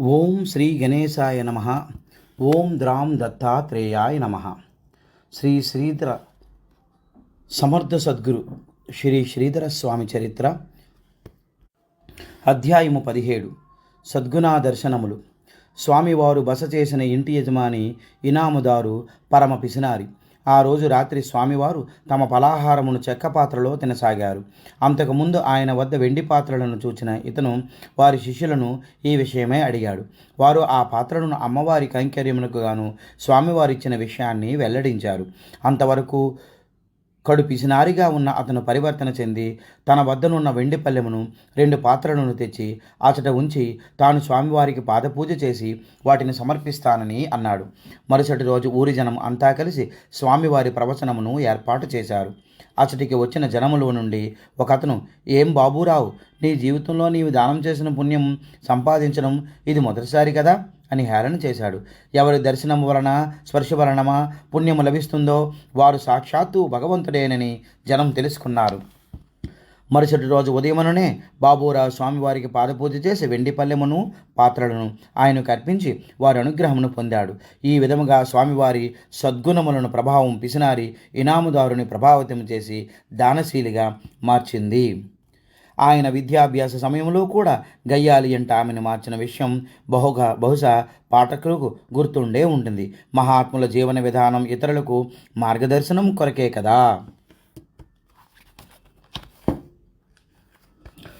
ఓం శ్రీ గణేశాయ నమ. ఓం ద్రాం దత్తాత్రేయాయ నమ. శ్రీ శ్రీధర సమర్థ సద్గురు శ్రీ శ్రీధర స్వామి చరిత్ర అధ్యాయము పదిహేడు. సద్గుణా దర్శనములు. స్వామివారు బస చేసిన ఇంటి యజమాని ఇనాముదారు పరమ పిసినారి. ఆ రోజు రాత్రి స్వామివారు తమ పలాహారమును చెక్క పాత్రలో తినసాగారు. అంతకుముందు ఆయన వద్ద వెండి పాత్రలను చూచిన ఇతను వారి శిష్యులను ఈ విషయమే అడిగాడు. వారు ఆ పాత్రలను అమ్మవారి కైంకర్యములకు గాను స్వామివారిచ్చిన విషయాన్ని వెల్లడించారు. అంతవరకు కడు పిసినారిగా ఉన్న అతను పరివర్తన చెంది తన వద్దనున్న వెండి పల్లెమును రెండు పాత్రలను తెచ్చి అచట ఉంచి తాను స్వామివారికి పాదపూజ చేసి వాటిని సమర్పిస్తానని అన్నాడు. మరుసటి రోజు ఊరి జనం అంతా కలిసి స్వామివారి ప్రవచనమును ఏర్పాటు చేశారు. అచటికి వచ్చిన జనములో నుండి ఒకతను ఏం బాబూరావు నీ జీవితంలో నీవు దానం చేసిన పుణ్యం సంపాదించడం ఇది మొదటిసారి కదా? అని హేళన చేశాడు. ఎవరి దర్శనం వలన స్పర్శ వలనమా పుణ్యము లభిస్తుందో వారు సాక్షాత్తు భగవంతుడేనని జనం తెలుసుకున్నారు. మరుసటి రోజు ఉదయముననే బాబూరావు స్వామివారికి పాదపూజ చేసి వెండి పల్లెమును పాత్రలను ఆయనకు అర్పించి వారి అనుగ్రహమును పొందాడు. ఈ విధముగా స్వామివారి సద్గుణములను ప్రభావం పిసినారి ఇనాముదారుని ప్రభావితం చేసి దానశీలిగా మార్చింది. ఆయన విద్యాభ్యాస సమయంలో కూడా గయ్యాలి అంట ఆమెను మార్చిన విషయం బహుగా బహుశా పాఠకులకు గుర్తుండే ఉంటుంది. మహాత్ముల జీవన విధానం ఇతరులకు మార్గదర్శనం కొరకే కదా.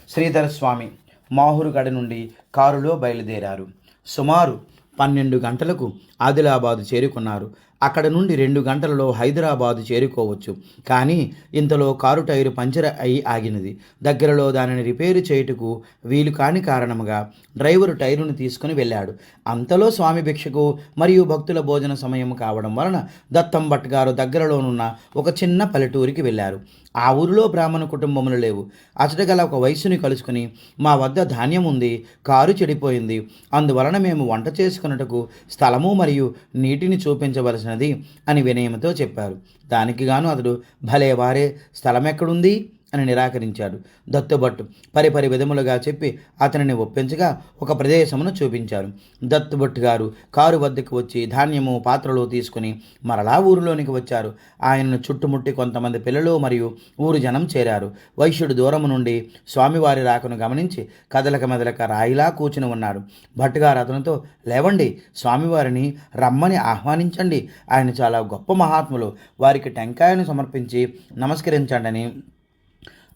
శ్రీధర స్వామి మాహూరుగడ నుండి కారులో బయలుదేరారు. సుమారు పన్నెండు గంటలకు ఆదిలాబాదు చేరుకున్నారు. అక్కడ నుండి రెండు గంటలలో హైదరాబాదు చేరుకోవచ్చు. కానీ ఇంతలో కారు టైరు పంచర్ అయి ఆగినది. దగ్గరలో దానిని రిపేరు చేయుటకు వీలు కాని కారణముగా డ్రైవరు టైరును తీసుకుని వెళ్ళాడు. అంతలో స్వామి భిక్షకు మరియు భక్తుల భోజన సమయం కావడం వలన దత్తం భట్ గారు దగ్గరలోనున్న ఒక చిన్న పల్లెటూరికి వెళ్ళారు. ఆ ఊరిలో బ్రాహ్మణ కుటుంబములు లేవు. అచటగల ఒక వయస్సుని కలుసుకుని మా వద్ద ధాన్యం ఉంది కారు చెడిపోయింది. అందువలన మేము వంట చేసుకున్నటకు స్థలము మరియు నీటిని చూపించవలసిన చూపించవలసినది అని వినయంతో చెప్పారు. దానికి గాను అతడు భలే వారే స్థలం ఎక్కడుంది అని నిరాకరించాడు. దత్తుభట్టు పరిపరి విధములుగా చెప్పి అతనిని ఒప్పించగా ఒక ప్రదేశమును చూపించారు దత్తుభట్టు గారు కారు వద్దకు వచ్చి ధాన్యము పాత్రలు తీసుకుని మరలా ఊరిలోనికి వచ్చారు. ఆయనను చుట్టుముట్టి కొంతమంది పిల్లలు మరియు ఊరు జనం చేరారు. వైశ్యుడు దూరము నుండి స్వామివారి రాకను గమనించి కదలక మెదలక రాయిలా కూర్చుని ఉన్నాడు భట్టుగారు అతనితో లేవండి స్వామివారిని రమ్మని ఆహ్వానించండి. ఆయన చాలా గొప్ప మహాత్ములు. వారికి టెంకాయను సమర్పించి నమస్కరించండి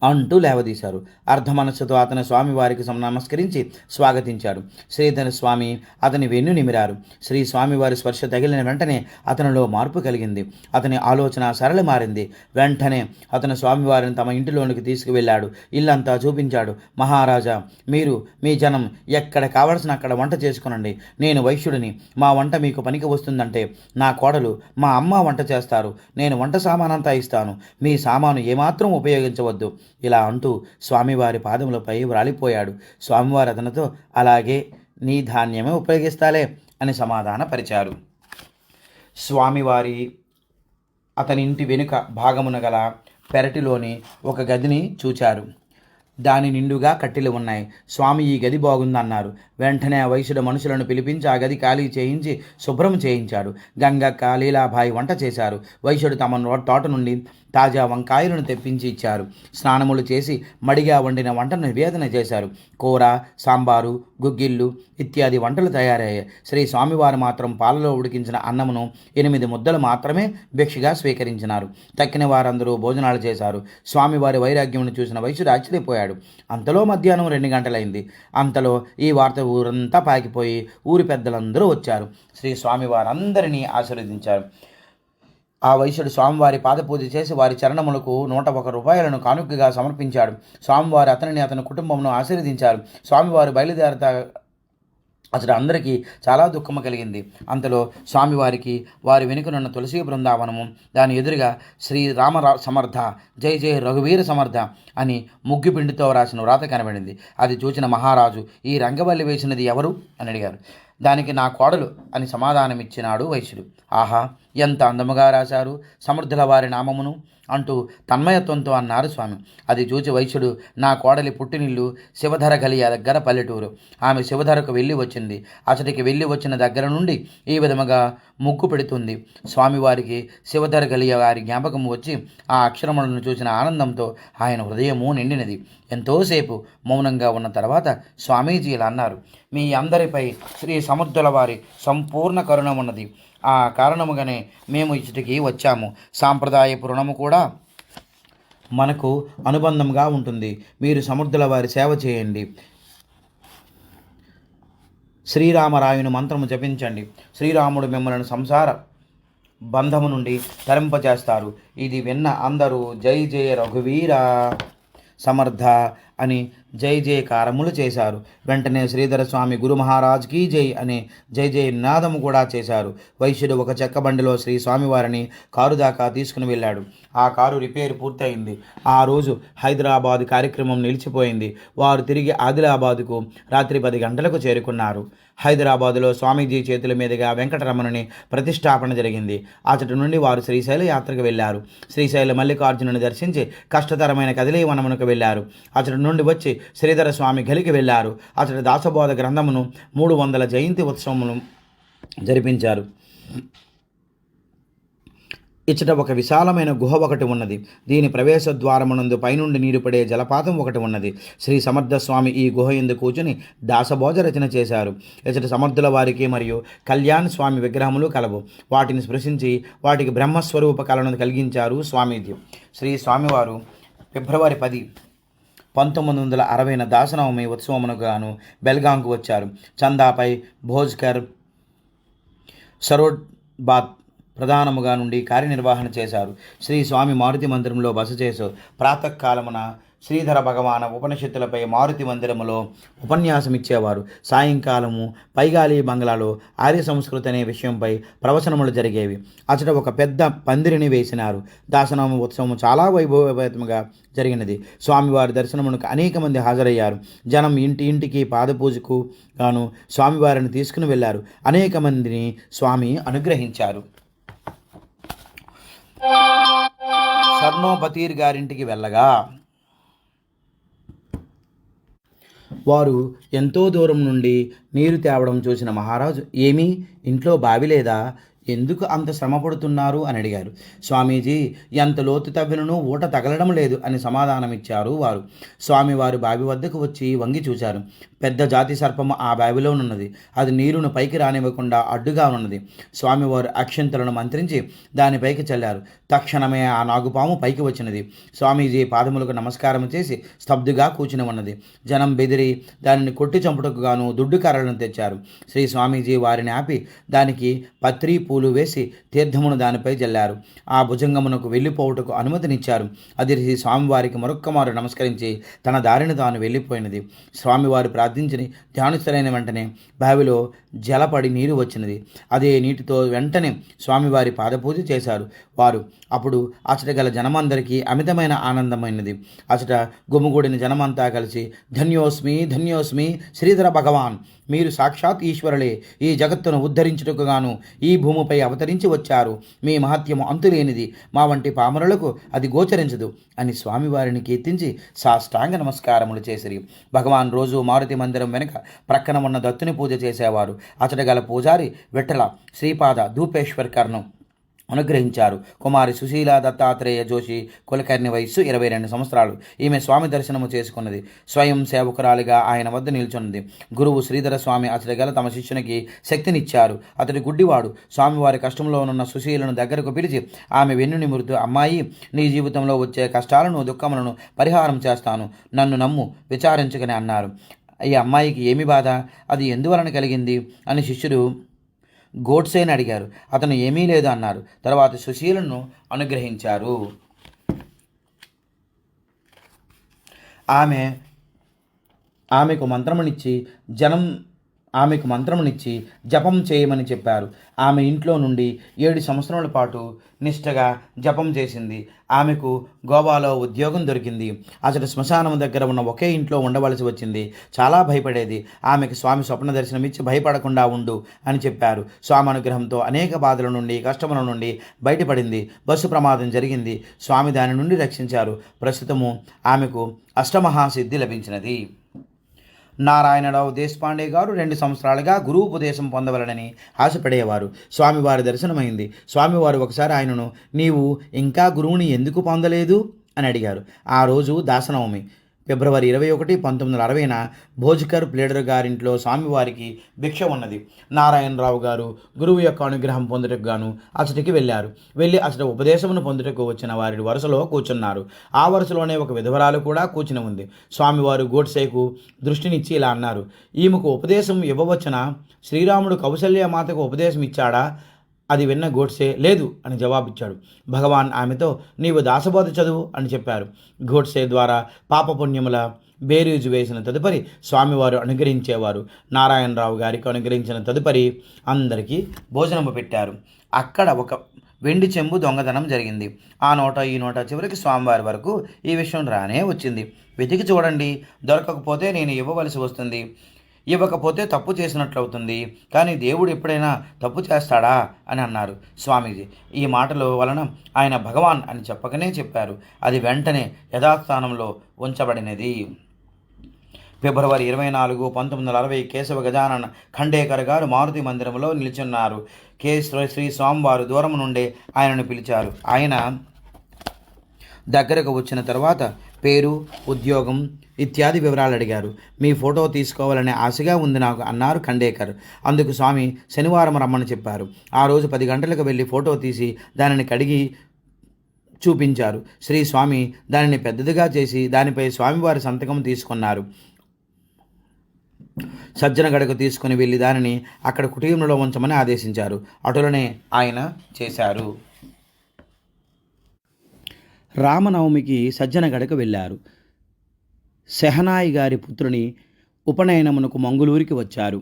అంటూ లేవదీశారు. అర్ధమనస్సుతో అతని స్వామివారికి నమస్కరించి స్వాగతించాడు. శ్రీధర స్వామి అతని వెన్ను నిమిరారు. శ్రీ స్వామివారి స్పర్శ తగిలిన వెంటనే అతనిలో మార్పు కలిగింది. అతని ఆలోచన సరళ మారింది. వెంటనే అతను స్వామివారిని తమ ఇంటిలోనికి తీసుకువెళ్ళాడు. ఇల్లంతా చూపించాడు. మహారాజా మీరు మీ జనం ఎక్కడ కావలసిన అక్కడ వంట చేసుకునండి. నేను వైశ్యుడిని. మా వంట మీకు పనికి వస్తుందంటే నా కోడలు మా అమ్మ వంట చేస్తారు. నేను వంట సామానంతా ఇస్తాను. మీ సామాను ఏమాత్రం ఉపయోగించవద్దు. ఇలా అంటూ స్వామివారి పాదములపై వ్రాలిపోయాడు. స్వామివారు అతనితో అలాగే నీ ధాన్యమే ఉపయోగిస్తాలే అని సమాధానపరిచారు. స్వామివారి అతని ఇంటి వెనుక భాగమున గల పెరటిలోని ఒక గదిని చూచారు. దాని నిండుగా కట్టెలు ఉన్నాయి. స్వామి ఈ గది బాగుందన్నారు. వెంటనే ఆ వయసుడు మనుషులను పిలిపించి ఆ గది ఖాళీ చేయించి శుభ్రం చేయించాడు. గంగక్క లీలాభాయి వంట చేశారు. వైశ్యుడు తమ తోట నుండి తాజా వంకాయలను తెప్పించి ఇచ్చారు. స్నానములు చేసి మడిగా వండిన వంటను నివేదన చేశారు. కూర సాంబారు గుగ్గిళ్ళు ఇత్యాది వంటలు తయారయ్యాయి. శ్రీ స్వామివారు మాత్రం పాలలో ఉడికించిన అన్నమును ఎనిమిది ముద్దలు మాత్రమే భిక్షగా స్వీకరించినారు. తక్కిన వారందరూ భోజనాలు చేశారు. స్వామివారి వైరాగ్యమును చూసిన వైశ్యుడు ఆశ్చర్యపోయాడు. అంతలో మధ్యాహ్నం రెండు గంటలైంది. అంతలో ఈ వార్త ఊరంతా పాకిపోయి ఊరి పెద్దలందరూ వచ్చారు. శ్రీ స్వామివారందరినీ ఆశీర్వదించారు. ఆ వైశ్యుడు స్వామివారి పాదపూజ చేసి వారి చరణములకు నూట ఒక రూపాయలను కానుకగా సమర్పించాడు. స్వామివారు అతనిని అతని కుటుంబంను ఆశీర్వదించారు. స్వామివారు బయలుదేరతా అసలు అందరికీ చాలా దుఃఖము కలిగింది. అంతలో స్వామివారికి వారి వెనుకనున్న తులసి బృందావనము దాని ఎదురుగా శ్రీ రామ సమర్థ జై జై రఘువీర సమర్థ అని ముగ్గుపిండితో రాసిన వ్రాత కనబడింది. అది చూచిన మహారాజు ఈ రంగవల్లి వేసినది ఎవరు? అని అడిగారు. దానికి నా కోడలు అని సమాధానమిచ్చినాడు వైశ్యుడు. ఆహా ఎంత అందముగా రాశారు సమర్థుల వారి నామమును అంటూ తన్మయత్వంతో అన్నారు స్వామి. అది చూచి వైశ్యుడు నా కోడలి పుట్టినిల్లు శివధర గలియ దగ్గర పల్లెటూరు. ఆమె శివధరకు వెళ్ళి వచ్చింది. అతడికి వెళ్ళి వచ్చిన దగ్గర నుండి ఈ విధముగా ముగ్గు పెడుతుంది. స్వామివారికి శివధర కలియ వారి జ్ఞాపకం వచ్చి ఆ అక్షరములను చూసిన ఆనందంతో ఆయన హృదయము నిండినది. ఎంతోసేపు మౌనంగా ఉన్న తర్వాత స్వామీజీ ఇలా అన్నారు మీ అందరిపై శ్రీ సముద్రుల వారి సంపూర్ణ కరుణ ఉన్నది. ఆ కారణముగానే మేము ఇచ్చటికి వచ్చాము. సాంప్రదాయపు రుణము కూడా మనకు అనుబంధంగా ఉంటుంది. మీరు సముద్రుల వారి సేవ చేయండి. శ్రీరామరాయుని మంత్రము జపించండి. శ్రీరాముడు మిమ్మల్ని సంసార బంధము నుండి తరింపజేస్తారు. ఇది విన్న అందరూ జై జయ రఘువీర. సమర్థ అని జై జయకారములు చేశారు. వెంటనే శ్రీధర స్వామి గురు మహారాజ్కి జై అనే జై జయ నినాదము కూడా చేశారు. వైశ్యుడు ఒక చెక్క బండిలో శ్రీ స్వామివారిని కారు దాకా తీసుకుని వెళ్ళాడు. ఆ కారు రిపేర్ పూర్తయింది. ఆ రోజు హైదరాబాద్ కార్యక్రమం నిలిచిపోయింది. వారు తిరిగి ఆదిలాబాదుకు రాత్రి పది గంటలకు చేరుకున్నారు. హైదరాబాదులో స్వామీజీ చేతుల మీదుగా వెంకటరమణుని ప్రతిష్టాపన జరిగింది. అతడి నుండి వారు శ్రీశైల యాత్రకు వెళ్ళారు. శ్రీశైల మల్లికార్జునుని దర్శించి కష్టతరమైన కదిలీ వనమునకు వెళ్ళారు. అచటి నుండి వచ్చి శ్రీధర స్వామి గలికి వెళ్ళారు. అతడి దాసబోధ గ్రంథమును మూడు వందల జయంతి ఉత్సవమును జరిపించారు. ఇచ్చట ఒక విశాలమైన గుహ ఒకటి ఉన్నది. దీని ప్రవేశ ద్వారమునందు పైనుండి నీరు పడే జలపాతం ఒకటి ఉన్నది. శ్రీ సమర్థ స్వామి ఈ గుహ ఎందు కూర్చుని దాసభోజ రచన చేశారు. ఇచ్చట సమర్థుల వారికి మరియు కళ్యాణ్ స్వామి విగ్రహములు కలవు. వాటిని స్పృశించి వాటికి బ్రహ్మస్వరూప కళను కలిగించారు స్వామీజీ. శ్రీ స్వామివారు ఫిబ్రవరి పది పంతొమ్మిది వందల అరవైన దాసనవమి ఉత్సవమును గాను బెల్గాంకు వచ్చారు. చందాపై భోజ్కర్ సరోడ్బాద్ ప్రధానముగా నుండి కార్యనిర్వహణ చేశారు. శ్రీ స్వామి మారుతి మందిరంలో బస చేసు ప్రాతకాలమున శ్రీధర భగవాన ఉపనిషత్తులపై మారుతి మందిరములో ఉపన్యాసం ఇచ్చేవారు సాయంకాలము పైగాలి బంగ్లాలో ఆర్య సంస్కృతి అనే విషయంపై ప్రవచనములు జరిగేవి. అతడు ఒక పెద్ద పందిరిని వేసినారు. దాసనామ ఉత్సవం చాలా వైభవపేతముగా జరిగినది. స్వామివారి దర్శనమునకు అనేక మంది హాజరయ్యారు. జనం ఇంటి ఇంటికి పాదపూజకు గాను స్వామివారిని తీసుకుని వెళ్ళారు. అనేక మందిని స్వామి అనుగ్రహించారు. సర్ణోపతీర్ గారింటికి వెళ్ళగా వారు ఎంతో దూరం నుండి నీరు తేవడం చూసిన మహారాజు ఏమీ? ఇంట్లో బావి లేదా? ఎందుకు అంత శ్రమ పడుతున్నారు అని అడిగారు. స్వామీజీ ఎంత లోతు తవ్వినను ఊట తగలడం లేదు అని సమాధానమిచ్చారు వారు. స్వామివారు బావి వద్దకు వచ్చి వంగి చూశారు పెద్ద జాతి సర్పము ఆ బావిలో ఉన్నది అది నీరును పైకి రానివ్వకుండా అడ్డుగా ఉన్నది స్వామివారు అక్షంతలను మంత్రించి దానిపైకి చల్లారు. తక్షణమే ఆ నాగుపాము పైకి వచ్చినది. స్వామీజీ పాదములకు నమస్కారం చేసి స్తబ్దుగా కూర్చుని ఉన్నది. జనం బెదిరి దానిని కొట్టి చంపుటకు గాను దుడ్డు కర్రలను తెచ్చారు. శ్రీ స్వామీజీ వారిని ఆపి దానికి పత్రి పూ పూలు వేసి తీర్థమును దానిపై జల్లారు. ఆ భుజంగమునకు వెళ్ళిపోవుటకు అనుమతినిచ్చారు. అది స్వామివారికి మరొక్కమారు నమస్కరించి తన దారిని తాను వెళ్ళిపోయినది. స్వామివారు ప్రార్థించని ధ్యానిస్తులైన వెంటనే బావిలో జలపడి నీరు వచ్చినది. అదే నీటితో వెంటనే స్వామివారి పాదపూజ చేశారు. వారు అప్పుడు అచట గల జనమందరికీ అమితమైన ఆనందమైనది. అచట గుమ్మగూడిన జనమంతా కలిసి ధన్యోస్మి ధన్యోస్మి శ్రీధర భగవాన్ మీరు సాక్షాత్ ఈశ్వరులే. ఈ జగత్తును ఉద్ధరించుటకు గాను ఈ భూమిపై అవతరించి వచ్చారు. మీ మహత్యము అంతులేనిది. మా వంటి పామరులకు అది గోచరించదు అని స్వామివారిని కీర్తించి సాష్టాంగ నమస్కారములు చేసిరి. భగవాన్ రోజు మారుతి మందిరం వెనుక ప్రక్కన ఉన్న దత్తుని పూజ చేసేవారు. అతడు గల పూజారి విఠల శ్రీపాద ధూపేశ్వర్ కర్ణం. అనుగ్రహించారు. కుమారి సుశీల దత్తాత్రేయ జోషి కులకర్ణి వయస్సు ఇరవై రెండు సంవత్సరాలు. ఈమె స్వామి దర్శనము చేసుకున్నది. స్వయం సేవకురాలిగా ఆయన వద్ద నిల్చున్నది. గురువు శ్రీధర స్వామి అతడి గల తమ శిష్యునికి శక్తినిచ్చారు. అతడి గుడ్డివాడు. స్వామివారి కష్టంలో ఉన్న సుశీలను దగ్గరకు పిలిచి ఆమె వెన్నుని మృతు అమ్మాయి నీ జీవితంలో వచ్చే కష్టాలను దుఃఖములను పరిహారం చేస్తాను. నన్ను నమ్ము విచారించుకని అన్నారు. ఈ అమ్మాయికి ఏమి బాధ? అది ఎందువలన కలిగింది? అని శిష్యుడు గోడ్సేని అడిగారు. అతను ఏమీ లేదు అన్నారు. తర్వాత సుశీలను అనుగ్రహించారు. ఆమె ఆమెకు మంత్రమునిచ్చి జనం ఆమెకు మంత్రమునిచ్చి జపం చేయమని చెప్పారు. ఆమె ఇంట్లో నుండి ఏడు సంవత్సరాల పాటు నిష్టగా జపం చేసింది. ఆమెకు గోవాలో ఉద్యోగం దొరికింది. అతడు శ్మశానం దగ్గర ఉన్న ఒకే ఇంట్లో ఉండవలసి వచ్చింది. చాలా భయపడేది. ఆమెకు స్వామి స్వప్న దర్శనమిచ్చి భయపడకుండా ఉండు అని చెప్పారు. స్వామి అనుగ్రహంతో అనేక బాధల నుండి కష్టముల నుండి బయటపడింది. బస్సు ప్రమాదం జరిగింది. స్వామి దాని నుండి రక్షించారు. ప్రస్తుతము ఆమెకు అష్టమహాసిద్ధి లభించినది. నారాయణరావు దేశపాండే గారు రెండు సంవత్సరాలుగా గురువు ఉపదేశం పొందవలనని ఆశపడేవారు. స్వామివారి దర్శనమైంది. స్వామివారు ఒకసారి ఆయనను నీవు ఇంకా గురువుని ఎందుకు పొందలేదు? అని అడిగారు. ఆ రోజు దాసనవమి. ఫిబ్రవరి ఇరవై ఒకటి పంతొమ్మిది వందల అరవైన భోజ్కర్ ప్లేడర్ గారింట్లో స్వామివారికి భిక్ష ఉన్నది. నారాయణరావు గారు గురువు యొక్క అనుగ్రహం పొందుటకు గాను అతడికి వెళ్ళారు. వెళ్ళి అతడి ఉపదేశమును పొందుటకు వచ్చిన వారి వరుసలో కూర్చున్నారు. ఆ వరుసలోనే ఒక విధవరాలు కూడా కూర్చుని ఉంది. స్వామివారు గోడ్సేకు దృష్టినిచ్చి ఇలా అన్నారు ఈమెకు ఉపదేశం ఇవ్వవచ్చున? శ్రీరాముడు కౌశల్యమాతకు ఉపదేశం ఇచ్చాడా? అది విన్న గోడ్సే లేదు అని జవాబిచ్చాడు. భగవాన్ ఆమెతో నీవు దాసబోధ చదువు అని చెప్పారు. గోడ్సే ద్వారా పాపపుణ్యముల బేరీజు వేసిన తదుపరి స్వామివారు అనుగ్రహించేవారు. నారాయణరావు గారికి అనుగ్రహించిన తదుపరి అందరికీ భోజనము పెట్టారు. అక్కడ ఒక వెండి చెంబు దొంగతనం జరిగింది. ఆ నోట ఈ నోట చివరికి స్వామివారి వరకు ఈ విషయం రానే వచ్చింది. వెతికి చూడండి దొరకకపోతే నేను ఇవ్వవలసి వస్తుంది. ఇవ్వకపోతే తప్పు చేసినట్లవుతుంది. కానీ దేవుడు ఎప్పుడైనా తప్పు చేస్తాడా? అని అన్నారు స్వామీజీ. ఈ మాటల వలన ఆయన భగవాన్ అని చెప్పకనే చెప్పారు. అది వెంటనే యథాస్థానంలో ఉంచబడినది. ఫిబ్రవరి ఇరవై నాలుగు పంతొమ్మిది వందల అరవై కేశవ గజానన ఖండేకర్ గారు మారుతి మందిరంలో నిలిచున్నారు. కే. శ్రీ స్వామివారు దూరం నుండి ఆయనను పిలిచారు. ఆయన దగ్గరకు వచ్చిన తర్వాత పేరు ఉద్యోగం ఇత్యాది వివరాలు అడిగారు. మీ ఫోటో తీసుకోవాలనే ఆశగా ఉంది నాకు అన్నారు ఖండేకర్. అందుకు స్వామి శనివారం రమ్మని చెప్పారు. ఆ రోజు పది గంటలకు వెళ్ళి ఫోటో తీసి దానిని కడిగి చూపించారు. శ్రీ స్వామి దానిని పెద్దదిగా చేసి దానిపై స్వామివారి సంతకం తీసుకున్నారు. సజ్జన గడకు తీసుకుని వెళ్ళి దానిని అక్కడ కుటుంబంలో ఉంచమని ఆదేశించారు. అటులనే ఆయన చేశారు. రామనవమికి సజ్జన గడకు వెళ్ళారు. సెహనాయి గారి పుత్రుని ఉపనయనమునకు మంగుళూరికి వచ్చారు.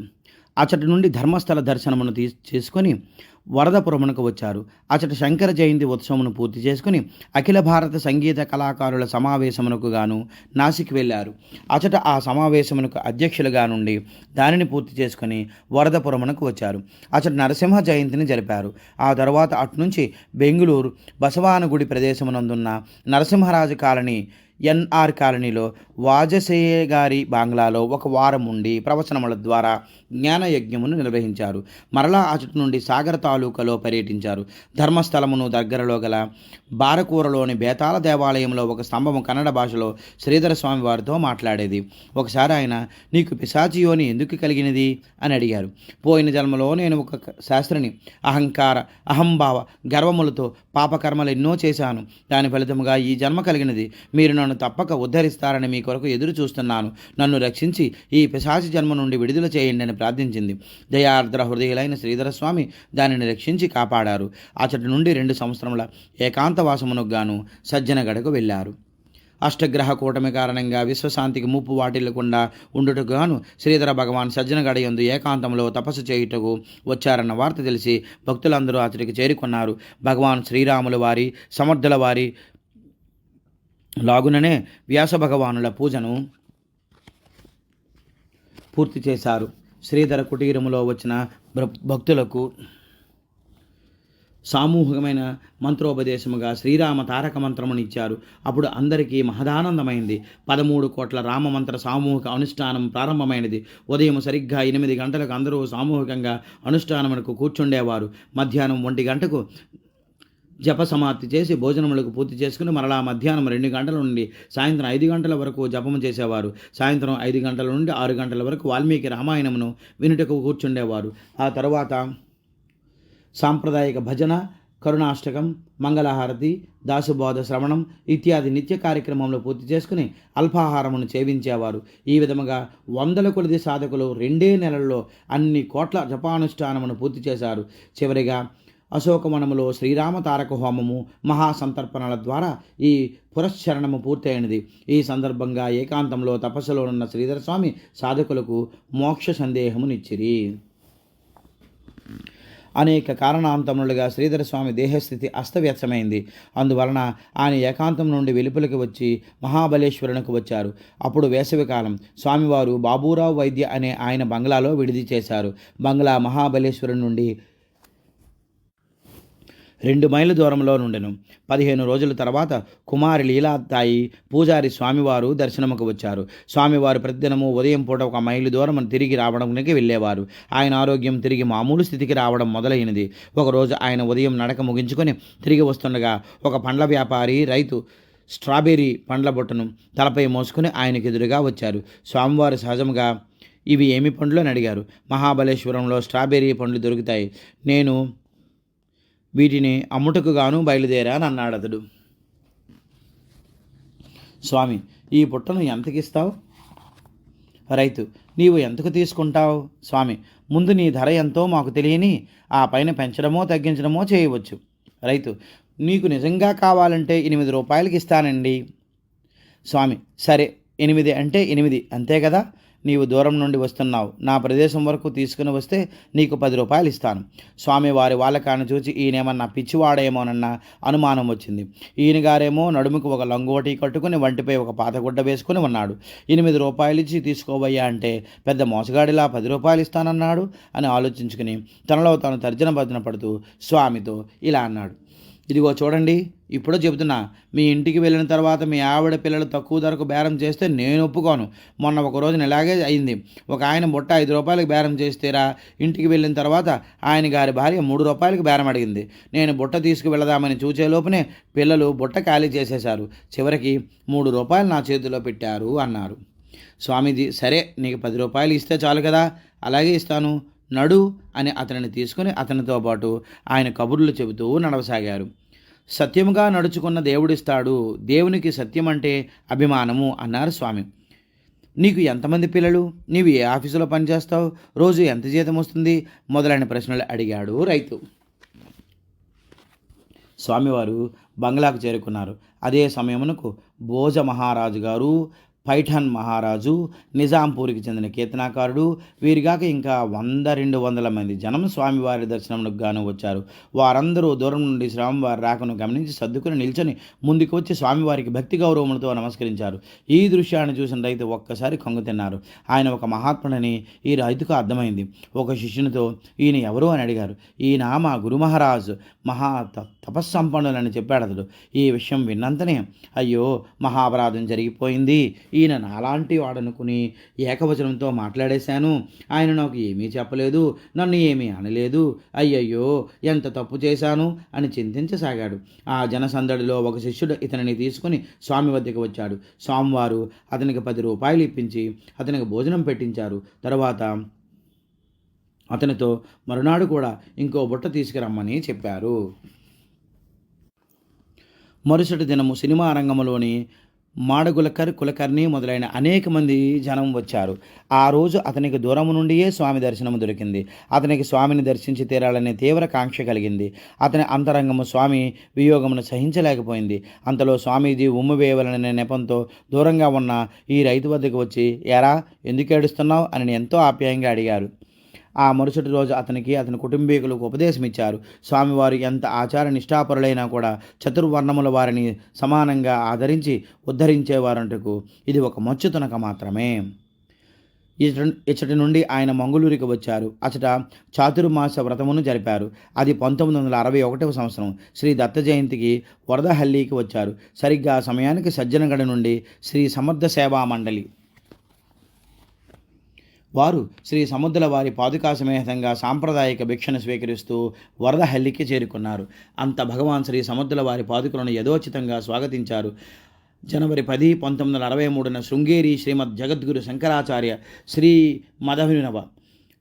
అచటి నుండి ధర్మస్థల దర్శనమును తీ చేసుకొని వరదపురమునకు వచ్చారు. అచట శంకర జయంతి ఉత్సవమును పూర్తి చేసుకుని అఖిల భారత సంగీత కళాకారుల సమావేశమునకు గాను నాసిక్ వెళ్ళారు. అచట ఆ సమావేశమునకు అధ్యక్షులుగా నుండి దానిని పూర్తి చేసుకుని వరదపురమునకు వచ్చారు. అచట నరసింహ జయంతిని జరిపారు. ఆ తర్వాత అటునుంచి బెంగుళూరు బసవానగుడి ప్రదేశమునందున్న నరసింహరాజు కాలనీ ఎన్ఆర్ కాలనీలో వాజసేయ గారి బంగ్లాలో ఒక వారం ఉండి ప్రవచనముల ద్వారా జ్ఞానయజ్ఞమును నిర్వహించారు. మరలా అచటి నుండి సాగర తాలూకాలో పర్యటించారు. ధర్మస్థలమును దగ్గరలో గల బారకూరలోని బేతాళ దేవాలయంలో ఒక స్తంభము కన్నడ భాషలో శ్రీధర స్వామి వారితో మాట్లాడేది. ఒకసారి ఆయన నీకు పిశాచియోని ఎందుకు కలిగినది? అని అడిగారు. పోయిన జన్మలో నేను ఒక శాస్త్రిని అహంకార అహంభావ గర్వములతో పాపకర్మలు ఎన్నో చేశాను. దాని ఫలితముగా ఈ జన్మ కలిగినది. మీరు నన్ను నన్ను తప్పక ఉద్ధరిస్తారని మీ కొరకు ఎదురు చూస్తున్నాను. నన్ను రక్షించి ఈ పిశాచి జన్మ నుండి విడుదల చేయండి అని ప్రార్థించింది. దయార్ద్ర హృదయులైన శ్రీధర స్వామి దానిని రక్షించి కాపాడారు. అచటి నుండి రెండు సంవత్సరముల ఏకాంతవాసమునకు గాను సజ్జనగడకు వెళ్ళారు. అష్టగ్రహ కూటమి కారణంగా విశ్వశాంతికి ముప్పు వాటిల్లకుండా ఉండుటకు గాను శ్రీధర భగవాన్ సజ్జనగడయందు ఏకాంతంలో తపస్సు చేయుటకు వచ్చారన్న వార్త తెలిసి భక్తులందరూ అతడికి చేరుకున్నారు. భగవాన్ శ్రీరాముల వారి సమర్థుల వారి లాగుననే వ్యాస భగవానుల పూజను పూర్తి చేశారు. శ్రీధర కుటీరములో వచ్చిన భ- భక్తులకు సామూహికమైన మంత్రోపదేశముగా శ్రీరామ తారక మంత్రమును ఇచ్చారు. అప్పుడు అందరికీ మహదానందమైంది. పదమూడు కోట్ల రామమంత్ర సామూహిక అనుష్ఠానం ప్రారంభమైనది. ఉదయం సరిగ్గా ఎనిమిది గంటలకు అందరూ సామూహికంగా అనుష్ఠానమునకు కూర్చుండేవారు. మధ్యాహ్నం ఒంటి గంటకు జప సమాప్తి చేసి భోజనములకు పూర్తి చేసుకుని మరలా మధ్యాహ్నం రెండు గంటల నుండి సాయంత్రం ఐదు గంటల వరకు జపము చేసేవారు. సాయంత్రం ఐదు గంటల నుండి ఆరు గంటల వరకు వాల్మీకి రామాయణమును వినుటకు కూర్చుండేవారు. ఆ తరువాత సాంప్రదాయిక భజన కరుణాష్టకం మంగళహారతి దాసుబోధ శ్రవణం ఇత్యాది నిత్య కార్యక్రమంలో పూర్తి చేసుకుని అల్పాహారమును సేవించేవారు. ఈ విధముగా వందల కొలది సాధకులు రెండే నెలల్లో అన్ని కోట్ల జపానుష్ఠానమును పూర్తి చేశారు. చివరిగా అశోకవనములో శ్రీరామ తారక హోమము మహాసంతర్పణల ద్వారా ఈ పురశ్చరణము పూర్తయినది. ఈ సందర్భంగా ఏకాంతంలో తపస్సులో ఉన్న శ్రీధర స్వామి సాధకులకు మోక్ష సందేహమునిచ్చిరి. అనేక కారణాంతములుగా శ్రీధర స్వామి దేహస్థితి అస్తవ్యస్తమైంది. అందువలన ఆయన ఏకాంతం నుండి వెలుపలికి వచ్చి మహాబలేశ్వరునికి వచ్చారు. అప్పుడు వేసవికాలం. స్వామివారు బాబూరావు వైద్య అనే ఆయన బంగ్లాలో విడిది చేశారు. బంగ్లా మహాబలేశ్వరుని నుండి రెండు మైళ్ళ దూరంలో నుండెను. పదిహేను రోజుల తర్వాత కుమారి లీలాతాయి పూజారి స్వామివారు దర్శనముకు వచ్చారు. స్వామివారు ప్రతిదినము ఉదయం పూట ఒక మైలు దూరం తిరిగి రావడానికి వెళ్ళేవారు. ఆయన ఆరోగ్యం తిరిగి మామూలు స్థితికి రావడం మొదలైనది. ఒకరోజు ఆయన ఉదయం నడక ముగించుకొని తిరిగి వస్తుండగా ఒక పండ్ల వ్యాపారి రైతు స్ట్రాబెర్రీ పండ్ల బుట్టను తలపై మోసుకుని ఆయనకు ఎదురుగా వచ్చారు. స్వామివారు సహజముగా ఇవి ఏమి పండ్లు అని అడిగారు. మహాబలేశ్వరంలో స్ట్రాబెర్రీ పండ్లు దొరుకుతాయి. నేను వీటిని అమ్ముటకు గాను బయలుదేరా అన్నాడు అతడు. స్వామి ఈ పుట్టను ఎంతకిస్తావు? రైతు నీవు ఎంతకు తీసుకుంటావు? స్వామి ముందు నీ ధర ఎంతో మాకు తెలియని ఆ పైన పెంచడమో తగ్గించడమో చేయవచ్చు. రైతు నీకు నిజంగా కావాలంటే ఎనిమిది రూపాయలకి ఇస్తానండి స్వామి సరే ఎనిమిది అంటే ఎనిమిది అంతే కదా? నీవు దూరం నుండి వస్తున్నావు. నా ప్రదేశం వరకు తీసుకుని వస్తే నీకు పది రూపాయలు ఇస్తాను. స్వామి వారి వాళ్ళకాన్ని చూచి ఈయనేమన్నా పిచ్చివాడేమోనన్న అనుమానం వచ్చింది. ఈయన గారేమో నడుముకు ఒక లంగోటి కట్టుకుని వంటిపై ఒక పాతగుడ్డ వేసుకుని ఉన్నాడు. ఎనిమిది రూపాయలు ఇచ్చి తీసుకోబోయా అంటే పెద్ద మోసగాడిలా పది రూపాయలు ఇస్తానన్నాడు అని ఆలోచించుకుని తనలో తాను తర్జన భర్జన పడుతూ స్వామితో ఇలా అన్నాడు. ఇదిగో చూడండి ఇప్పుడు చెబుతున్నా మీ ఇంటికి వెళ్ళిన తర్వాత మీ ఆవిడ పిల్లలు తక్కువ ధరకు బేరం చేస్తే నేను ఒప్పుకోను. మొన్న ఒక రోజున ఇలాగే అయింది. ఒక ఆయన బుట్ట ఐదు రూపాయలకు బేరం చేస్తేరా? ఇంటికి వెళ్ళిన తర్వాత ఆయన గారి భార్య మూడు రూపాయలకు బేరం అడిగింది. నేను బుట్ట తీసుకు వెళదామని చూచే లోపునే పిల్లలు బుట్ట ఖాళీ చేసేశారు. చివరికి మూడు రూపాయలు నా చేతిలో పెట్టారు అన్నారు. స్వామీజీ సరే నీకు పది రూపాయలు ఇస్తే చాలు కదా. అలాగే ఇస్తాను. నడు అని అతనిని తీసుకుని అతనితో పాటు ఆయన కబుర్లు చెబుతూ నడవసాగారు. సత్యముగా నడుచుకున్న దేవుడిస్తాడు. దేవునికి సత్యం అంటే అభిమానము అన్నారు స్వామి. నీకు ఎంతమంది పిల్లలు? నీవు ఏ ఆఫీసులో పనిచేస్తావు? రోజు ఎంత జీతం వస్తుంది? మొదలైన ప్రశ్నలు అడిగాడు రైతు. స్వామివారు బంగ్లాకు చేరుకున్నారు. అదే సమయమునకు భోజ మహారాజు గారు పైఠాన్ మహారాజు నిజాంపూర్కి చెందిన కీర్తనాకారుడు. వీరిగాక ఇంకా వంద రెండు వందల మంది జనం స్వామివారి దర్శనమునకు గాను వచ్చారు. వారందరూ దూరం నుండి స్వామివారి రాకను గమనించి సర్దుకుని నిల్చొని ముందుకు వచ్చి స్వామివారికి భక్తి గౌరవములతో నమస్కరించారు. ఈ దృశ్యాన్ని చూసిన రైతు ఒక్కసారి కంగు తిన్నారు. ఆయన ఒక మహాత్ముడని ఈ రైతుకు అర్థమైంది. ఒక శిష్యునితో ఈయన ఎవరు? అని అడిగారు. ఈయన మా గురు మహారాజు. మహా తపస్సంపన్నులని చెప్పాడు అతడు. ఈ విషయం విన్నంతనే అయ్యో మహాపరాధం జరిగిపోయింది. ఈయన నాలాంటి వాడనుకుని ఏకవచనంతో మాట్లాడేశాను. ఆయన నాకు ఏమీ చెప్పలేదు నన్ను ఏమీ అనలేదు. అయ్యయ్యో ఎంత తప్పు చేశాను అని చింతించసాగాడు. ఆ జనసందడిలో ఒక శిష్యుడు ఇతనిని తీసుకుని స్వామి వద్దకు వచ్చాడు. స్వామివారు అతనికి పది రూపాయలు ఇప్పించి అతనికి భోజనం పెట్టించారు. తర్వాత అతనితో మరునాడు కూడా ఇంకో బుట్ట తీసుకురమ్మని చెప్పారు. మరుసటి దినము సినిమా రంగంలోని మాడగులకర్ కులకర్ణి మొదలైన అనేక మంది జనం వచ్చారు. ఆ రోజు అతనికి దూరం నుండియే స్వామి దర్శనం దొరికింది. అతనికి స్వామిని దర్శించి తీరాలనే తీవ్ర కాంక్ష కలిగింది. అతని అంతరంగము స్వామి వియోగమును సహించలేకపోయింది. అంతలో స్వామీజీ ఉమ్ము వేయవలనే నెపంతో దూరంగా ఉన్న ఈ రైతు వద్దకు వచ్చి ఎరా ఎందుకు ఏడుస్తున్నావు? అని ఎంతో ఆప్యాయంగా అడిగారు. ఆ మరుసటి రోజు అతనికి అతని కుటుంబీకులకు ఉపదేశం ఇచ్చారు స్వామివారు ఎంత ఆచార నిష్ఠాపరులైనా కూడా చతుర్వర్ణముల వారిని సమానంగా ఆదరించి ఉద్ధరించేవారంటకు ఇది ఒక మచ్చుతునక మాత్రమే. ఇచ్చటి నుండి ఆయన మంగళూరుకి వచ్చారు. అచట చాతుర్మాస వ్రతమును జరిపారు. అది పంతొమ్మిది వందల అరవై ఒకటవ సంవత్సరం. శ్రీ దత్త జయంతికి వరదహల్లికి వచ్చారు. సరిగ్గా సమయానికి సజ్జనగడ నుండి శ్రీ సమర్థ సేవా మండలి వారు శ్రీ సముద్ర వారి పాదుకా సమేతంగా సాంప్రదాయిక భిక్షను స్వీకరిస్తూ వరదహల్లికి చేరుకున్నారు. అంత భగవాన్ శ్రీ సముద్ర వారి పాదుకలను యథోచితంగా స్వాగతించారు. జనవరి పది పంతొమ్మిది వందల అరవై మూడున శృంగేరి శ్రీమద్ జగద్గురు శంకరాచార్య శ్రీ మధవినవ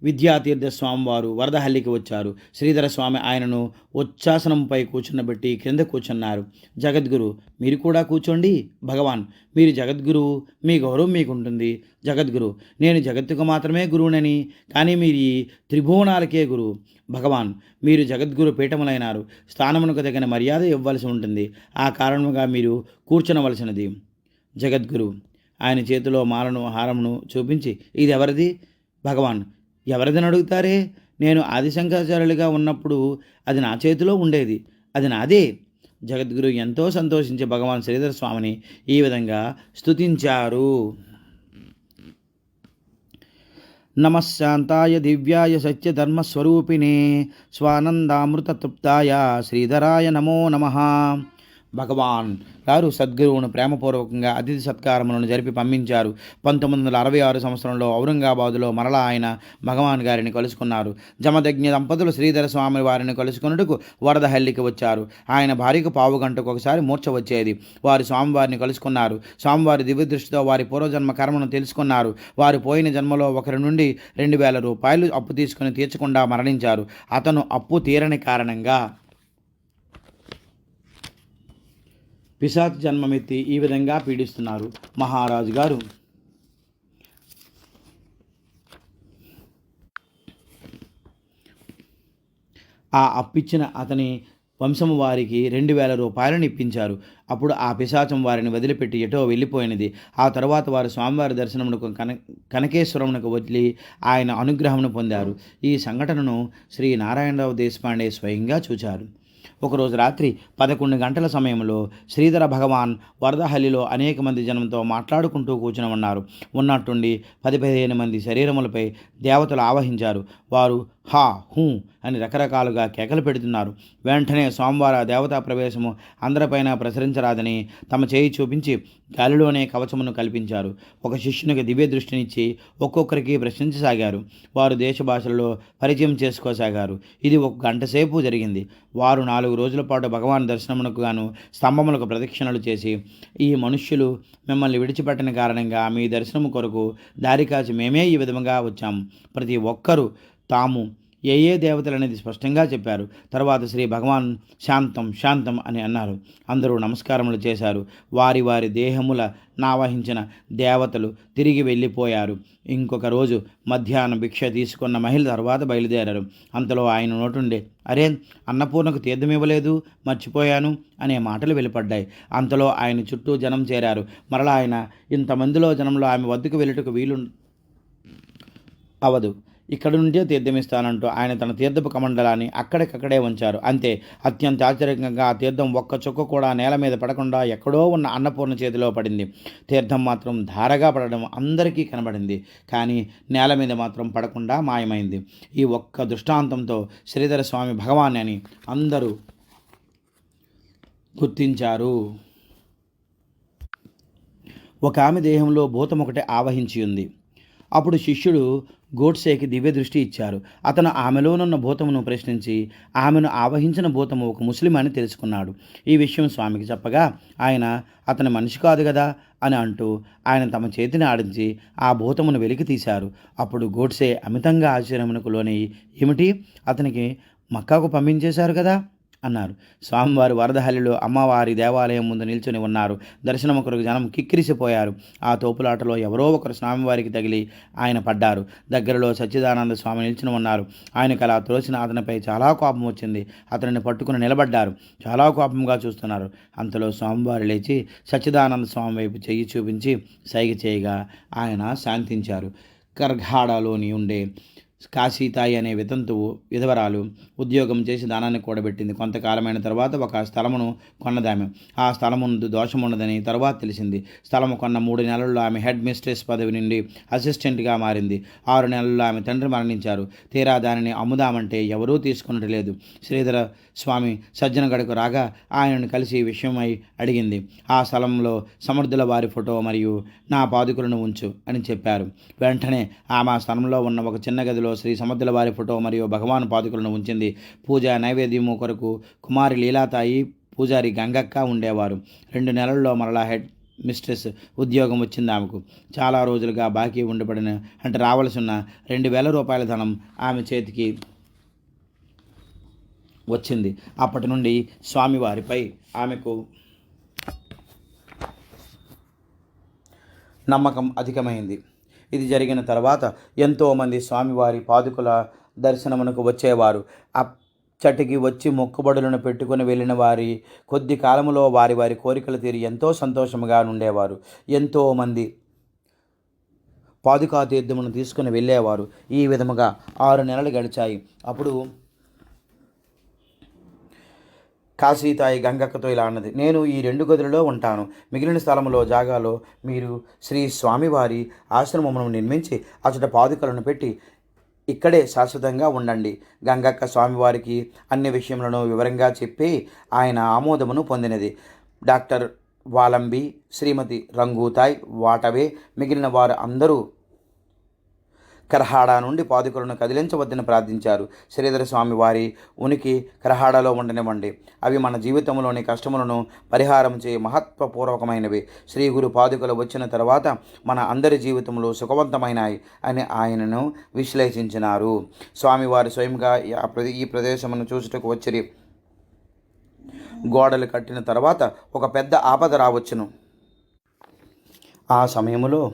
విద్యాతీర్థ స్వామివారు వరదహల్లికి వచ్చారు. శ్రీధర స్వామి ఆయనను ఉచ్ఛాసనంపై కూర్చున్నబెట్టి క్రింద కూర్చున్నారు. జగద్గురు మీరు కూడా కూర్చోండి. భగవాన్ మీరు జగద్గురువు మీ గౌరవం మీకు ఉంటుంది జగద్గురు నేను జగత్తుకు మాత్రమే గురువునని కానీ మీరు ఈ త్రిభువనాలకే గురువు భగవాన్ మీరు జగద్గురు పీఠములైనారు. స్థానమునకు తగిన మర్యాద ఇవ్వవలసి ఉంటుంది. ఆ కారణముగా మీరు కూర్చునవలసినది. జగద్గురు ఆయన చేతిలో మాలను హారమును చూపించి ఇది ఎవరిది భగవాన్ ఎవరిదని అడుగుతారే? నేను ఆదిశంకరాచార్యులుగా ఉన్నప్పుడు అది నా చేతిలో ఉండేది. అది నాదే. జగద్గురు ఎంతో సంతోషించే భగవాన్ శ్రీధర స్వామిని ఈ విధంగా స్తుతించారు. నమశాంతాయ దివ్యాయ సత్యధర్మస్వరూపిణే స్వానందామృతతృప్తాయ శ్రీధరాయ నమో నమః. భగవాన్ గారు సద్గురువును ప్రేమపూర్వకంగా అతిథి సత్కారములను జరిపి పంపించారు. పంతొమ్మిది వందల అరవై ఆరు సంవత్సరంలో ఔరంగాబాదులో మరలా ఆయన భగవాన్ గారిని కలుసుకున్నారు. జమదజ్ఞ దంపతులు శ్రీధర స్వామి వారిని కలుసుకున్నట్టుకు వరదహల్లికి వచ్చారు. ఆయన భార్యకు పావు గంటకు ఒకసారి మూర్ఛ వచ్చేది. వారు స్వామివారిని కలుసుకున్నారు. స్వామివారి దివ్య దృష్టితో వారి పూర్వజన్మ కర్మను తెలుసుకున్నారు. వారు పోయిన జన్మలో ఒకరి నుండి రెండు వేల రూపాయలు అప్పు తీసుకుని తీర్చకుండా మరణించారు. అతను అప్పు తీరని కారణంగా పిశాచ్ జన్మమెత్తి ఈ విధంగా పీడిస్తున్నారు మహారాజు గారు. ఆ అప్పిచ్చిన అతని వంశము వారికి రెండు వేల రూపాయలను ఇప్పించారు అప్పుడు ఆ పిశాచం వారిని వదిలిపెట్టి ఎటో వెళ్ళిపోయినది. ఆ తర్వాత వారు స్వామివారి దర్శనమునకు కన కనకేశ్వరమునకు వదిలి ఆయన అనుగ్రహమును పొందారు. ఈ సంఘటనను శ్రీ నారాయణరావు దేశపాండే స్వయంగా చూచారు. ఒకరోజు రాత్రి పదకొండు గంటల సమయంలో శ్రీధర భగవాన్ వరదహల్లిలో అనేక మంది జనంతో మాట్లాడుకుంటూ కూర్చుని ఉన్నారు ఉన్నట్టుండి పది పదిహేను మంది శరీరములపై దేవతలు ఆవహించారు. వారు హా హూ అని రకరకాలుగా కేకలు పెడుతున్నారు. వెంటనే సోమవార దేవతా ప్రవేశము అందరిపైన ప్రసరించరాదని తమ చేయి చూపించి గాలిలోనే కవచమును కల్పించారు. ఒక శిష్యునికి దివ్య దృష్టినిచ్చి ఒక్కొక్కరికి ప్రశ్నించసాగారు. వారు దేశ భాషలలో పరిచయం చేసుకోసాగారు. ఇది ఒక గంట సేపు జరిగింది. వారు నాలుగు రోజుల పాటు భగవాన్ దర్శనమునకు గాను స్తంభములకు ప్రదక్షిణలు చేసి ఈ మనుష్యులు మిమ్మల్ని విడిచిపెట్టని కారణంగా మీ దర్శనము కొరకు దారి కాచి మేమే ఈ విధంగా వచ్చాము. ప్రతి ఒక్కరూ తాము ఏ ఏ దేవతలు అనేది స్పష్టంగా చెప్పారు. తర్వాత శ్రీ భగవాన్ శాంతం శాంతం అని అన్నారు. అందరూ నమస్కారములు చేశారు. వారి వారి దేహముల నావహించిన దేవతలు తిరిగి వెళ్ళిపోయారు. ఇంకొక రోజు మధ్యాహ్నం భిక్ష తీసుకున్న మహిళ తర్వాత బయలుదేరారు. అంతలో ఆయన నోటుండే అరే అన్నపూర్ణకు తీర్థం ఇవ్వలేదు మర్చిపోయాను అనే మాటలు వెలుపడ్డాయి. అంతలో ఆయన చుట్టూ జనం చేరారు. మరలా ఆయన ఇంతమందిలో జనంలో ఆమె వద్దకు వెళ్ళుటకు వీలు అవదు. ఇక్కడ నుండే తీర్థమిస్తానంటూ ఆయన తన తీర్థపు కమండలాన్ని అక్కడికక్కడే ఉంచారు. అంతే అత్యంత ఆశ్చర్యంగా ఆ తీర్థం ఒక్క చుక్క కూడా నేల మీద పడకుండా ఎక్కడో ఉన్న అన్నపూర్ణ చేతిలో పడింది. తీర్థం మాత్రం ధారగా పడడం అందరికీ కనబడింది కానీ నేల మీద మాత్రం పడకుండా మాయమైంది. ఈ ఒక్క దృష్టాంతంతో శ్రీధర స్వామి భగవాన్ అని అందరూ గుర్తించారు. ఒక ఆమె దేహంలో భూతం ఒకటి ఆవహించి ఉంది. అప్పుడు శిష్యుడు గోడ్సేకి దివ్య దృష్టి ఇచ్చారు. అతను ఆమెలోనున్న భూతమును ప్రశ్నించి ఆమెను ఆవహించిన భూతము ఒక ముస్లిం అని తెలుసుకున్నాడు. ఈ విషయం స్వామికి చెప్పగా ఆయన అతని మనిషి కాదు కదా అని అంటూ ఆయన తమ చేతిని ఆడించి ఆ భూతమును వెలికి తీశారు. అప్పుడు గోడ్సే అమితంగా ఆశ్చర్యమునకు లోనై ఏమిటి? అతనికి మక్కాకు పంపించేశారు కదా? అన్నారు. స్వామివారు వరదహల్లిలో అమ్మవారి దేవాలయం ముందు నిల్చొని ఉన్నారు. దర్శనం ఒకరికి జనం కిక్కిరిసిపోయారు. ఆ తోపులాటలో ఎవరో ఒకరు స్వామివారికి తగిలి ఆయన పడ్డారు. దగ్గరలో సచ్చిదానంద స్వామి నిల్చుని ఉన్నారు. ఆయనకు అలా త్రోసిన అతనిపై చాలా కోపం వచ్చింది. అతనిని పట్టుకుని నిలబడ్డారు. చాలా కోపంగా చూస్తున్నారు. అంతలో స్వామివారు లేచి సచ్చిదానంద స్వామి వైపు చెయ్యి చూపించి సైగ చేయగా ఆయన శాంతించారు. కర్ఘాడలోని ఉండే కాశీతాయి అనే వితంతువు విధవరాలు ఉద్యోగం చేసి దానాన్ని కూడబెట్టింది. కొంతకాలమైన తర్వాత ఒక స్థలమును కొన్నదామె. ఆ స్థలముందు దోషమున్నదని తర్వాత తెలిసింది. స్థలము కొన్న మూడు నెలల్లో ఆమె హెడ్ మిస్ట్రెస్ పదవి నుండి అసిస్టెంట్గా మారింది. ఆరు నెలల్లో ఆమె తండ్రి మరణించారు. తీరా దానిని అమ్ముదామంటే ఎవరూ తీసుకున్నట్లేదు శ్రీధర స్వామి సజ్జన గడకు రాగా ఆయనను కలిసి విషయమై అడిగింది. ఆ స్థలంలో సమర్థుల వారి ఫోటో మరియు నా పాదుకులను ఉంచు అని చెప్పారు. వెంటనే ఆమె స్థలంలో ఉన్న ఒక చిన్న గదిలో శ్రీ సమర్థుల వారి ఫోటో మరియు భగవాన్ పాదుకులను ఉంచింది. పూజ నైవేద్యము కొరకు కుమారి లీలాతాయి పూజారి గంగక్క ఉండేవారు. రెండు నెలల్లో మరలా హెడ్ మిస్ట్రెస్ ఉద్యోగం వచ్చింది ఆమెకు. చాలా రోజులుగా బాకీ ఉండబడిన అంటే రావాల్సిన రెండు వేల రూపాయల ధనం ఆమె చేతికి వచ్చింది. అప్పటి నుండి స్వామివారిపై ఆమెకు నమ్మకం అధికమైంది. ఇది జరిగిన తర్వాత ఎంతోమంది స్వామివారి పాదుకుల దర్శనమునకు వచ్చేవారు. అచ్చటికి వచ్చి మొక్కుబడులను పెట్టుకుని వెళ్ళిన వారి కొద్ది కాలంలో వారి వారి కోరికలు తీరి ఎంతో సంతోషముగా ఉండేవారు ఎంతోమంది పాదుకా తీర్థమును తీసుకుని వెళ్ళేవారు. ఈ విధముగా ఆరు నెలలు గడిచాయి. అప్పుడు కాశీతాయి గంగక్కతో ఇలా అన్నది. నేను ఈ రెండు గదులలో ఉంటాను. మిగిలిన స్థలంలో జాగాలో మీరు శ్రీ స్వామివారి ఆశ్రమమును నిర్మించి అచట పాదుకలను పెట్టి ఇక్కడే శాశ్వతంగా ఉండండి. గంగక్క స్వామివారికి అన్ని విషయములను వివరంగా చెప్పి ఆయన ఆమోదమును పొందినది. డాక్టర్ వాలంబి శ్రీమతి రంగూతాయ్ వాటవే మిగిలిన వారు అందరూ కరహాడా నుండి పాదుకులను కదిలించవద్దని ప్రార్థించారు. శ్రీధర స్వామి వారి ఉనికి కరహాడలో ఉండనివ్వండి. అవి మన జీవితంలోని కష్టములను పరిహారం చే మహత్వపూర్వకమైనవి. శ్రీ గురు పాదుకలు వచ్చిన తర్వాత మన అందరి జీవితంలో సుఖవంతమైనాయి అని ఆయనను విశ్లేషించినారు. స్వామివారి స్వయంగా ప్రదే- ఈ ప్రదేశమును చూసుటకు వచ్చిరి. గోడలు కట్టిన తర్వాత ఒక పెద్ద ఆపద రావచ్చును. ఆ సమయంలో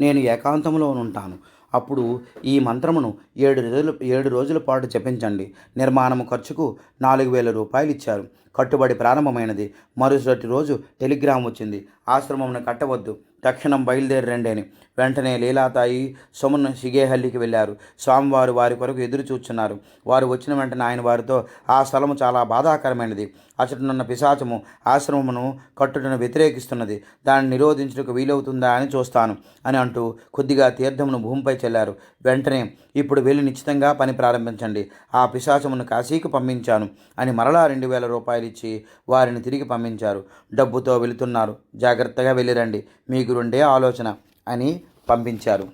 నేను ఏకాంతంలో ఉంటాను అప్పుడు ఈ మంత్రమును ఏడు రోజులు ఏడు రోజుల పాటు జపించండి. నిర్మాణము ఖర్చుకు నాలుగు వేల రూపాయలు ఇచ్చారు. కట్టుబడి ప్రారంభమైనది. మరుసటి రోజు టెలిగ్రామ్ వచ్చింది. ఆశ్రమమును కట్టవద్దు. తక్షణం బయలుదేరి అని వెంటనే లీలాతాయి సొమను సిగేహల్లికి వెళ్ళారు. స్వామివారు వారి కొరకు ఎదురు చూస్తున్నారు వారు వచ్చిన వెంటనే ఆయన వారితో ఆ స్థలము చాలా బాధాకరమైనది. అచటనున్న పిశాచము ఆశ్రమమును కట్టుటను వ్యతిరేకిస్తున్నది. దాన్ని నిరోధించుటకు వీలవుతుందా అని చూస్తాను అని అంటూ కొద్దిగా తీర్థమును భూమిపై చెల్లారు. వెంటనే ఇప్పుడు వెళ్ళి నిశ్చితంగా పని ప్రారంభించండి. ఆ పిశాచమును కాశీకి పంపించాను అని మరలా రెండు వేల రూపాయలు ఇచ్చి వారిని తిరిగి పంపించారు. డబ్బుతో వెళుతున్నారు. జాగ్రత్తగా వెళ్ళిరండి. మీకు ఆలోచన అని పంపించారు.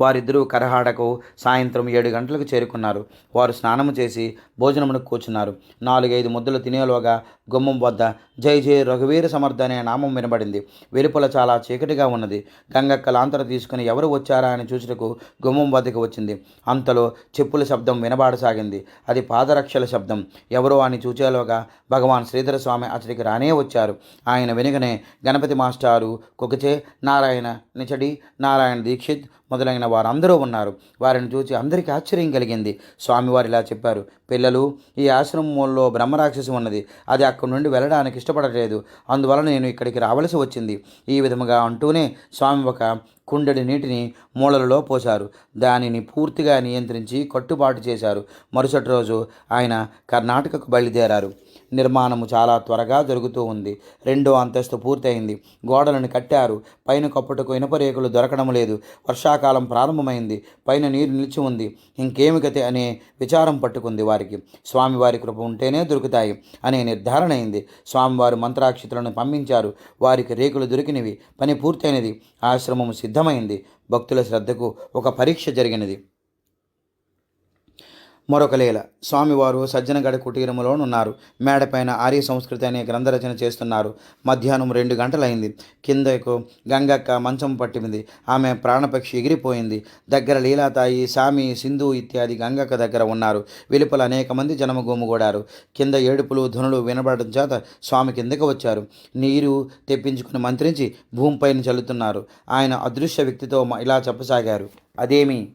వారిద్దరూ కరహాడకు సాయంత్రం ఏడు గంటలకు చేరుకున్నారు. వారు స్నానము చేసి భోజనమునకు కూర్చున్నారు. నాలుగైదు ముద్దలు తినేలోగా గుమ్మం వద్ద జై జై రఘువీర సమర్థ అనే నామం వినబడింది. వెలుపల చాలా చీకటిగా ఉన్నది. గంగక్క లాంతర తీసుకుని ఎవరు వచ్చారా అని చూచుటకు గుమ్మం వద్దకు వచ్చింది. అంతలో చెప్పుల శబ్దం వినబాడసాగింది. అది పాదరక్షల శబ్దం. ఎవరో అని చూచేలోగా భగవాన్ శ్రీధర స్వామి అతడికి రానే వచ్చారు. ఆయన వెనుకనే గణపతి మాస్టారు కుకచే నారాయణ నిచడి నారాయణ దీక్షిత్ మొదలైన వారందరూ ఉన్నారు. వారిని చూసి అందరికీ ఆశ్చర్యం కలిగింది. స్వామివారు ఇలా చెప్పారు పిల్లలు ఈ ఆశ్రమంలో బ్రహ్మరాక్షసి ఉన్నది. అది అక్కడి నుండి వెళ్ళడానికి ఇష్టపడలేదు. అందువలన నేను ఇక్కడికి రావలసి వచ్చింది. ఈ విధముగా అంటూనే స్వామి ఒక కుండడి నీటిని మూలలలో పోశారు. దానిని పూర్తిగా నియంత్రించి కట్టుబాటు చేశారు. మరుసటి రోజు ఆయన కర్ణాటకకు బయలుదేరారు. నిర్మాణము చాలా త్వరగా జరుగుతూ ఉంది. రెండో అంతస్తు పూర్తయింది. గోడలను కట్టారు. పైన కప్పుటకు ఇనుప రేకులు దొరకడం లేదు. వర్షాకాలం ప్రారంభమైంది. పైన నీరు నిలిచి ఉంది. ఇంకేమి గతి అనే విచారం పట్టుకుంది వారికి. స్వామివారి కృప ఉంటేనే దొరుకుతాయి అనే నిర్ధారణ అయింది. స్వామివారు మంత్రాక్షితులను పంపించారు. వారికి రేకులు దొరికినవి. పని పూర్తయినది. ఆశ్రమం సిద్ధమైంది. భక్తుల శ్రద్ధకు ఒక పరీక్ష జరిగినది. మరొక లీల. స్వామివారు సజ్జనగడ కుటీరములోనున్నారు. మేడపైన ఆర్య సంస్కృతి అనే గ్రంథరచన చేస్తున్నారు. మధ్యాహ్నం రెండు గంటలైంది. కిందకు గంగక్క మంచం పట్టింది. ఆమె ప్రాణపక్షి ఎగిరిపోయింది. దగ్గర లీలాతాయి సామి సింధు ఇత్యాది గంగక్క దగ్గర ఉన్నారు. వెలుపల అనేక మంది జనము గుమిగూడారు కింద ఏడుపులు ధనులు వినబడడం చేత స్వామి కిందకు వచ్చారు. నీరు తెప్పించుకుని మంత్రించి భూమిపైన చల్లుతున్నారు. ఆయన అదృశ్య వ్యక్తితో మ- ఇలా చెప్పసాగారు. అదేమి?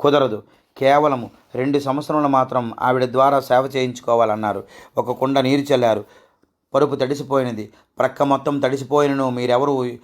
కుదరదు. కేవలము రెండు సంవత్సరంలో మాత్రం ఆవిడ ద్వారా సేవ చేయించుకోవాలన్నారు. ఒక కుండ నీరు చల్లారు. పరుపు తడిసిపోయినది. ప్రక్క మొత్తం తడిసిపోయినను మీరెవరు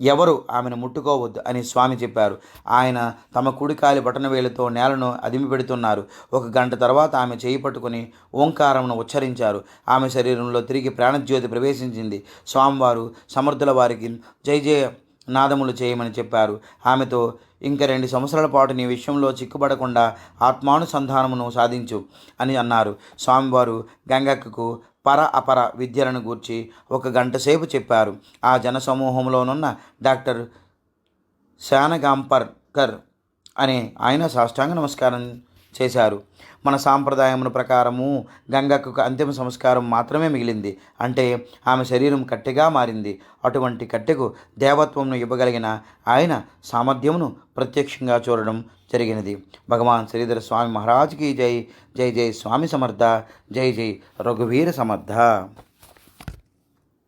ఎవరు ఆమెను ముట్టుకోవద్దు అని స్వామి చెప్పారు. ఆయన తమ కుడికాలి బటనవేలుతో నేలను అదిమి పెడుతున్నారు. ఒక గంట తర్వాత ఆమె చేయి పట్టుకుని ఓంకారమును ఉచ్చరించారు. ఆమె శరీరంలో తిరిగి ప్రాణజ్యోతి ప్రవేశించింది. స్వామివారు సమర్థుల వారికి జై జయ నాదములు చేయమని చెప్పారు. ఆమెతో ఇంక రెండు సంవత్సరాల పాటు నీ విషయంలో చిక్కుపడకుండా ఆత్మానుసంధానమును సాధించు అని అన్నారు. స్వామివారు గంగక్కకు పర అపర విద్యలను గూర్చి ఒక గంట సేపు చెప్పారు. ఆ జనసమూహంలోనున్న డాక్టర్ శానగాంపర్కర్ అనే ఆయన సాష్టాంగ నమస్కారం చేశారు. మన సాంప్రదాయమును ప్రకారము గంగకు అంతిమ సంస్కారం మాత్రమే మిగిలింది. అంటే ఆమె శరీరం కట్టెగా మారింది. అటువంటి కట్టెకు దేవత్వంను ఇవ్వగలిగిన ఆయన సామర్థ్యమును ప్రత్యక్షంగా చూడడం జరిగినది. భగవాన్ శ్రీధర స్వామి మహారాజ్కి జై జై జై స్వామి సమర్థ జై జై రఘువీర సమర్థ.